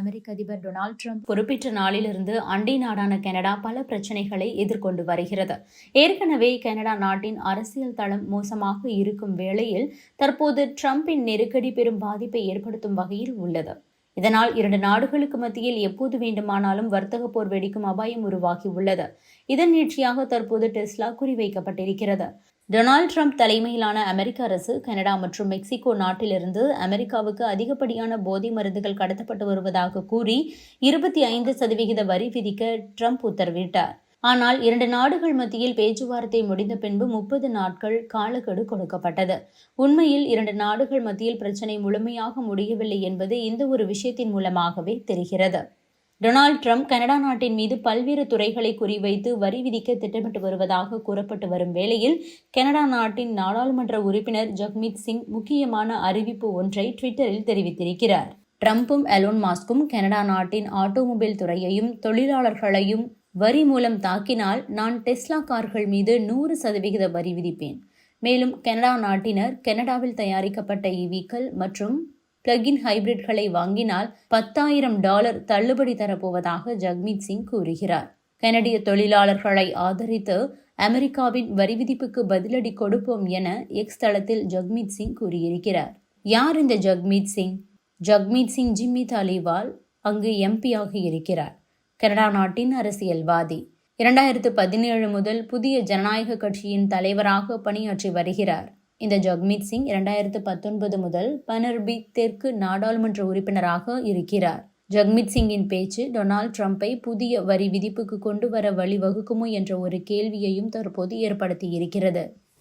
அமெரிக்க அதிபர் Donald Trump. பொறுப்பேற்ற நாளிலிருந்து அண்டை நாடான கனடா பல பிரச்சனைகளை எதிர்கொண்டு வருகிறது. ஏற்கனவே கனடா நாட்டின் அரசியல் தளம் மோசமாக இருக்கும் வேளையில் தற்போது ட்ரம்பின் நெருக்கடி பெரும் பாதிப்பை ஏற்படுத்தும் வகையில் உள்ளது. இதனால் இரண்டு நாடுகளுக்கு மத்தியில் எப்போது வேண்டுமானாலும் வர்த்தக போர் வெடிக்கும் அபாயம் உருவாகி உள்ளது. இதன் நீட்சியாக தற்போது டெஸ்லா குறிவைக்கப்பட்டிருக்கிறது. டொனால்டு ட்ரம்ப் தலைமையிலான அமெரிக்க அரசு கனடா மற்றும் மெக்சிகோ நாட்டிலிருந்து அமெரிக்காவுக்கு அதிகப்படியான போதை மருந்துகள் கடத்தப்பட்டு வருவதாக கூறி இருபத்தி ஐந்து சதவிகித வரி விதிக்க ட்ரம்ப் உத்தரவிட்டார். ஆனால் இரண்டு நாடுகள் மத்தியில் பேச்சுவார்த்தை முடிந்த பின்பு முப்பது நாட்கள் காலக்கெடு கொடுக்கப்பட்டது. உண்மையில் இரண்டு நாடுகள் மத்தியில் பிரச்சினை முழுமையாக முடியவில்லை என்பது இந்த ஒரு விஷயத்தின் மூலமாகவே தெரிகிறது. டொனால்ட் ட்ரம்ப் கனடா நாட்டின் மீது பல்வேறு துறைகளை குறிவைத்து வரி விதிக்க திட்டமிட்டு வருவதாக கூறப்பட்டு வரும் வேளையில் கனடா நாட்டின் நாடாளுமன்ற உறுப்பினர் ஜக்மீத் சிங் முக்கியமான அறிவிப்பு ஒன்றை ட்விட்டரில் தெரிவித்திருக்கிறார். ட்ரம்ப்பும் எலோன் மாஸ்கும் கனடா நாட்டின் ஆட்டோமொபைல் துறையையும் தொழிலாளர்களையும் வரி மூலம் தாக்கினால் நான் டெஸ்லா கார்கள் மீது நூறு சதவிகித வரி விதிப்பேன். மேலும் கனடா நாட்டினர் கனடாவில் தயாரிக்கப்பட்ட இவிக்கள் மற்றும் பிளக்-இன் ஹைபிரிட்களை வாங்கினால் பத்தாயிரம் டாலர் தள்ளுபடி தரப்போவதாக ஜக்மீத் சிங் கூறுகிறார். கனடிய தொழிலாளர்களை ஆதரித்து அமெரிக்காவின் வரி விதிப்புக்கு பதிலடி கொடுப்போம் என எக்ஸ் தளத்தில் ஜக்மீத் சிங் கூறியிருக்கிறார். யார் இந்த ஜக்மீத் சிங்? ஜக்மீத் சிங் ஜிம்மி தாலிவால் அங்கு எம்பியாக இருக்கிறார். கனடா நாட்டின் அரசியல்வாதி. இரண்டாயிரத்து பதினேழு முதல் புதிய ஜனநாயக கட்சியின் தலைவராக பணியாற்றி வருகிறார். இந்த ஜக்மீத் சிங் இரண்டாயிரத்து பத்தொன்பது முதல் பனர்பி தெற்கு நாடாளுமன்ற உறுப்பினராக இருக்கிறார். ஜக்மீத் சிங்கின் பேச்சு டொனால்ட் ட்ரம்ப்பை புதிய வரி விதிப்புக்கு கொண்டு வர வழிவகுக்குமோ என்ற ஒரு கேள்வியையும் தற்போது ஏற்படுத்தியிருக்கிறது.